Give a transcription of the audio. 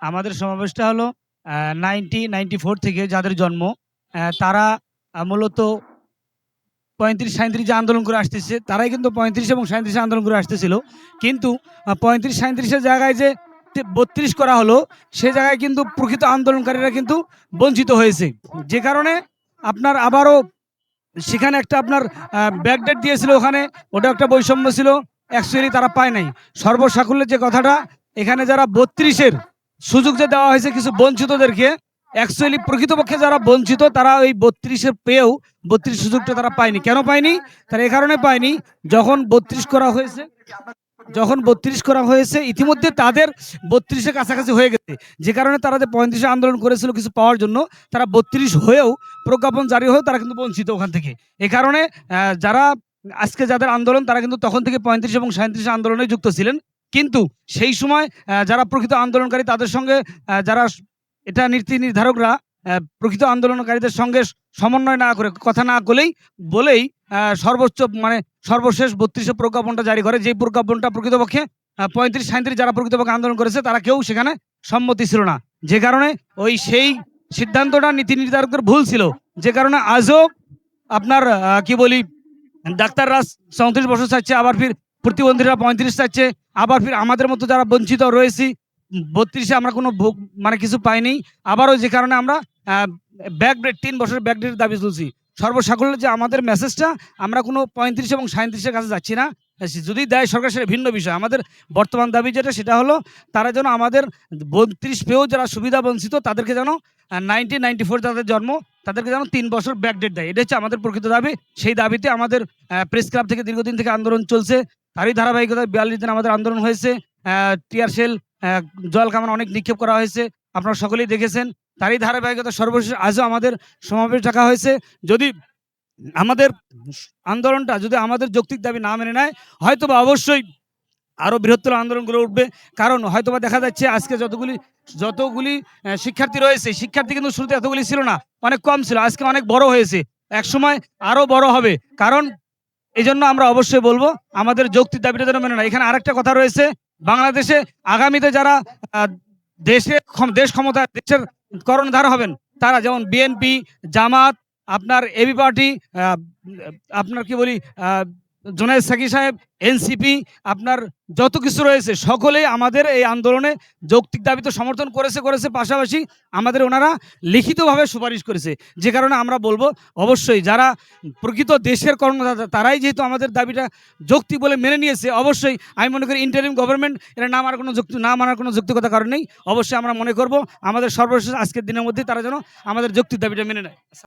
আমাদের সমাবেশটা হলো ninety ninety four থেকে যাদের জন্ম তারা মূলত পঁয়ত্রিশ সাঁত্রিশ আন্দোলন করে আসতেছে। তারাই কিন্তু পঁয়ত্রিশ এবং সাঁত্রিশে আন্দোলন করে আসতেছিল। কিন্তু পঁয়ত্রিশ সাঁত্রিশের জায়গায় যে বত্রিশ করা হলো, সে জায়গায় কিন্তু প্রকৃত আন্দোলনকারীরা কিন্তু বঞ্চিত হয়েছে। যে কারণে আপনার আবারও সেখানে একটা আপনার ব্যাকডেট দিয়েছিল ওখানে ওটা একটা বৈষম্য ছিল অ্যাকচুয়ালি তারা পায় নাই। সর্বসাকুল্যের যে কথাটা, এখানে যারা বত্রিশের সুযোগ যে দেওয়া হয়েছে কিছু বঞ্চিতদেরকে অ্যাকচুয়ালি প্রকৃতপক্ষে যারা বঞ্চিত, তারা ওই বত্রিশের পেয়েও বত্রিশ সুযোগটা তারা পায়নি। কেন পায়নি? তারা এই কারণে পায়নি, যখন বত্রিশ করা হয়েছে, যখন বত্রিশ করা হয়েছে, ইতিমধ্যে তাদের বত্রিশের কাছাকাছি হয়ে গেছে। যে কারণে তারা যে পঁয়ত্রিশে আন্দোলন করেছিল কিছু পাওয়ার জন্য, তারা বত্রিশ হয়েও প্রজ্ঞাপন জারি হয়েও তারা কিন্তু বঞ্চিত ওখান থেকে। এ কারণে যারা আজকে যাদের আন্দোলন, তারা কিন্তু তখন থেকে পঁয়ত্রিশ এবং সাঁত্রিশ আন্দোলনে যুক্ত ছিলেন। কিন্তু সেই সময় যারা প্রকৃত আন্দোলনকারী, তাদের সঙ্গে যারা এটা নীতি নির্ধারকরা প্রকৃত আন্দোলনকারীদের সঙ্গে সমন্বয় না করে, কথা না বলেই বলেই সর্বোচ্চ মানে সর্বশেষ বত্রিশে প্রজ্ঞাপনটা জারি করে। যে প্রজ্ঞাপনটা প্রকৃতপক্ষে পঁয়ত্রিশ সাঁত্রিশ যারা প্রকৃতপক্ষে আন্দোলন করেছে, তারা কেউ সেখানে সম্মতি ছিল না। যে কারণে ওই সেই সিদ্ধান্তটা নীতি নির্ধারকদের ভুল ছিল। যে কারণে আজও আপনার কি বলি ডাক্তাররা চৌত্রিশ বছর চাচ্ছে আবার ফির প্রতিবন্ধীরা পঁয়ত্রিশ চাচ্ছে, আবার ফির আমাদের মতো যারা বঞ্চিত রয়েছি, বত্রিশে আমরা কোনো ভোগ- মানে কিছু পাইনি, আবারও যে কারণে আমরা ব্যাকডেট তিন বছরের ব্যাকডেটের দাবি তুলছি। সর্বসাকুল্য যে আমাদের মেসেজটা আমরা কোনো পঁয়ত্রিশ এবং সাঁত্রিশের কাছে যাচ্ছি না। যদি দেয় সরকার, সেটা ভিন্ন বিষয়। আমাদের বর্তমান দাবি যেটা, সেটা হলো তারা যেন আমাদের বত্রিশ পেয়েও যারা সুবিধা বঞ্চিত, তাদেরকে যেন নাইনটিন নাইনটি ফোর যাদের জন্ম, তাদেরকে যেন তিন বছর ব্যাকডেট দেয়। এটা হচ্ছে আমাদের প্রকৃত দাবি। সেই দাবিতে আমাদের প্রেস ক্লাব থেকে দীর্ঘদিন থেকে আন্দোলন চলছে। তারই ধারাবাহিকতায় বিয়াল্লিশ দিন আমাদের আন্দোলন হয়েছে। টিয়ার সেল জল কামান অনেক নিক্ষেপ করা হয়েছে। আপনারা সকলেই দেখেছেন। তারই ধারাবাহিকতা সর্বশেষ আজও আমাদের সমাবেশ ডাকা হয়েছে। যদি আমাদের আন্দোলনটা, যদি আমাদের যৌক্তিক দাবি না মেনে নেয় হয়তো বা অবশ্যই আরও বৃহত্তর আন্দোলন গড়ে উঠবে। কারণ হয়তোবা দেখা যাচ্ছে আজকে যতগুলি যতগুলি শিক্ষার্থী রয়েছে, শিক্ষার্থী কিন্তু শুরুতে এতগুলি ছিল না, অনেক কম ছিল, আজকে অনেক বড় হয়েছে। এক সময় আরও বড় হবে। কারণ এই জন্য আমরা অবশ্যই বলব, আমাদের যৌক্তিক দাবিটা যেন মেনে না এখানে আরেকটা কথা রয়েছে, বাংলাদেশে আগামীতে যারা দেশে দেশ ক্ষমতা, দেশের কর্ণধার হবেন, তারা যেমন বিএনপি, জামাত, আপনার এবি পার্টি আপনার কি বলি জোনায়েদ সাকি সাহেব, এনসিপি, আপনার যত কিছু রয়েছে, সকলেই আমাদের এই আন্দোলনে যৌক্তিক দাবি তো সমর্থন করেছে করেছে, পাশাপাশি আমাদের ওনারা লিখিতভাবে সুপারিশ করেছে। যে কারণে আমরা বলব, অবশ্যই যারা প্রকৃত দেশের কর্মদাতা, তারাই যেহেতু আমাদের দাবিটা যৌক্তিক বলে মেনে নিয়েছে, অবশ্যই আমি মনে করি ইন্টারিম গভর্নমেন্ট এটা না মানার কোনো যুক্তি না মানার কোনো যৌক্তিকতা কারণ নেই। অবশ্যই আমরা মনে করব, আমাদের সর্বশেষ আজকের দিনের মধ্যে তারা যেন আমাদের যৌক্তিক দাবিটা মেনে নেয়।